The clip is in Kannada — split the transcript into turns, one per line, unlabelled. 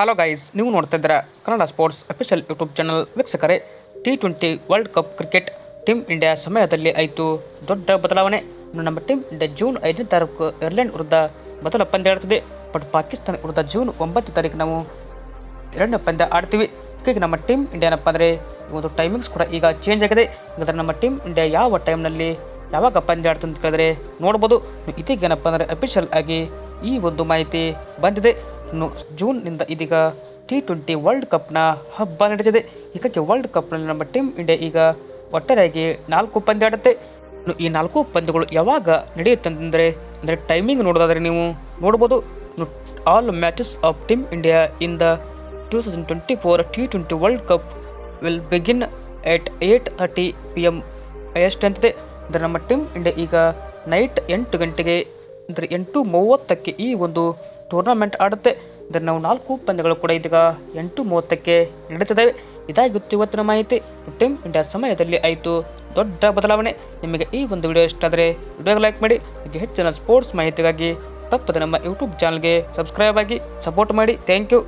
ಹಲೋ ಗೈಸ್ ನೀವು ನೋಡ್ತಾ ಇದ್ದೀರಾ Kannada sports official YouTube channel ವೀಕ್ಷಕರೇ T twenty world cup cricket team India ಸಮಯದಲ್ಲಿ ಆಯಿತು. ದೊಡ್ಡ ಬದಲಾವಣೆ. ನಮ್ಮ ಟೀಮ್ ಇಂಡಿಯಾ ಜೂನ್ ಐದನೇ ತಾರೀಕು ಐರ್ಲೆಂಡ್ ವಿರುದ್ಧ ಮೊದಲ ಪಂದ್ಯ ಆಡ್ತಿದೆ. ಬಟ್ ಪಾಕಿಸ್ತಾನ ವಿರುದ್ಧ ಜೂನ್ ಒಂಬತ್ತು ತಾರೀಕು ನಾವು ಎರಡನೇ ಪಂದ್ಯ ಆಡ್ತೀವಿ. ಈಗ ನಮ್ಮ ಟೀಮ್ ಇಂಡಿಯಾ ಏನಪ್ಪ ಅಂದರೆ, ಒಂದು ಟೈಮಿಂಗ್ಸ್ ಕೂಡ ಈಗ ಚೇಂಜ್ ಆಗಿದೆ. ಹಾಗಾದ್ರೆ ನಮ್ಮ ಟೀಮ್ ಇಂಡಿಯಾ ಯಾವ ಟೈಮ್ನಲ್ಲಿ ಯಾವಾಗ ಪಂದ್ಯ ಆಡ್ತಂತ ಕೇಳಿದ್ರೆ ನೋಡ್ಬೋದು. ಇದೀಗ ಏನಪ್ಪ ಅಂದರೆ ಅಫಿಷಿಯಲ್ ಆಗಿ ಈ ಒಂದು ಮಾಹಿತಿ ಬಂದಿದೆ. ಜೂನ್ನಿಂದ ಇದೀಗ ಟಿ ಟ್ವೆಂಟಿ ವರ್ಲ್ಡ್ ಕಪ್ನ ಹಬ್ಬ ನಡೆದಿದೆ. ಇದಕ್ಕೆ ವರ್ಲ್ಡ್ ಕಪ್ನಲ್ಲಿ ನಮ್ಮ ಟೀಮ್ ಇಂಡಿಯಾ ಈಗ ಒಟ್ಟಾರೆಯಾಗಿ ನಾಲ್ಕು ಪಂದ್ಯ ಆಡುತ್ತೆ. ಈ ನಾಲ್ಕು ಪಂದ್ಯಗಳು ಯಾವಾಗ ನಡೆಯುತ್ತೆ ಅಂತಂದರೆ ಅಂದರೆ ಟೈಮಿಂಗ್ ನೋಡೋದಾದರೆ ನೀವು ನೋಡ್ಬೋದು. All matches of team India in the two thousand twenty four T twenty world cup will begin at eight thirty P M ಎಷ್ಟು ಅಂತಿದೆ. ಅಂದರೆ ನಮ್ಮ ಟೀಮ್ ಇಂಡಿಯಾ ಈಗ ನೈಟ್ ಎಂಟು ಗಂಟೆಗೆ, ಅಂದರೆ ಎಂಟು ಮೂವತ್ತಕ್ಕೆ ಈ ಒಂದು ಟೂರ್ನಮೆಂಟ್ ಆಡುತ್ತೆ. ಅಂದರೆ ನಾವು ನಾಲ್ಕು ಪಂದ್ಯಗಳು ಕೂಡ ಇದೀಗ ಎಂಟು ಮೂವತ್ತಕ್ಕೆ ನಡೀತಿದ್ದಾವೆ. ಇದಾಗಿತ್ತು ಇವತ್ತಿನ ಮಾಹಿತಿ. ಟೀಮ್ ಇಂಡಿಯಾ ಸಮಯದಲ್ಲಿ ಆಯಿತು. ದೊಡ್ಡ ಬದಲಾವಣೆ. ನಿಮಗೆ ಈ ಒಂದು ವಿಡಿಯೋ ಇಷ್ಟ ಆದರೆ ವಿಡಿಯೋಗೆ ಲೈಕ್ ಮಾಡಿ. ಹಾಗೆ ಹೆಚ್ಚಿನ ಸ್ಪೋರ್ಟ್ಸ್ ಮಾಹಿತಿಗಾಗಿ ತಪ್ಪದೆ ನಮ್ಮ ಯೂಟ್ಯೂಬ್ ಚಾನಲ್ಗೆ ಸಬ್ಸ್ಕ್ರೈಬ್ ಆಗಿ ಸಪೋರ್ಟ್ ಮಾಡಿ. Thank you